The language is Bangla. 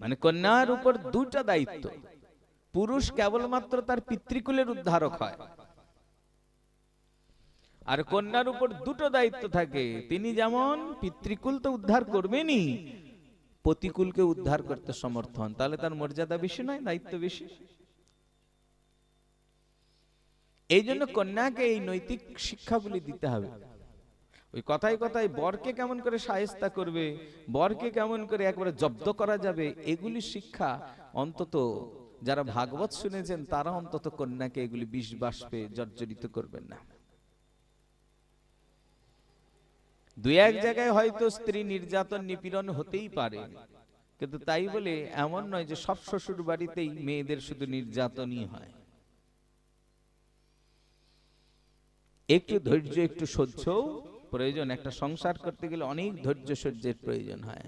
মানে কন্যার উপর দুটা দায়িত্ব। পুরুষ কেবলমাত্র তার পিতৃকুলের উদ্ধারক হয়। আর কন্যার উপর দুটো দায়িত্ব থাকে। তিনি যেমন পিতৃকুল তো উদ্ধার করবেনই প্রতিকুলকে উদ্ধার করতে সমর্থ হন। তাহলে তার মর্যাদা বেশি নয়, দায়িত্ব বেশি? এই জন্য কন্যাকে এই নৈতিক শিক্ষাগুলি দিতে হবে। ওই কথায় কথায় বরকে কেমন করে সাহেস্তা করবে? বরকে কেমন করে একবারে জব্দ করা যাবে? এগুলি শিক্ষা অন্তত যারা ভাগবত শুনেছেন, তারা অন্তত কন্যাকে এগুলি বিষ বাষ্পে জর্জরিত করবেন না। দুই এক জায়গায় হয়তো স্ত্রী নির্যাতন নিপীড়ন হতেই পারে, কিন্তু তাই বলে এমন নয় যে সব শ্বশুর বাড়িতেই মেয়েদের শুধু নির্যাতনই হয়। একটু ধৈর্য, একটু সহ্য প্রয়োজন একটা সংসার করতে গেলে অনেক ধৈর্য সহ্যের প্রয়োজন হয়।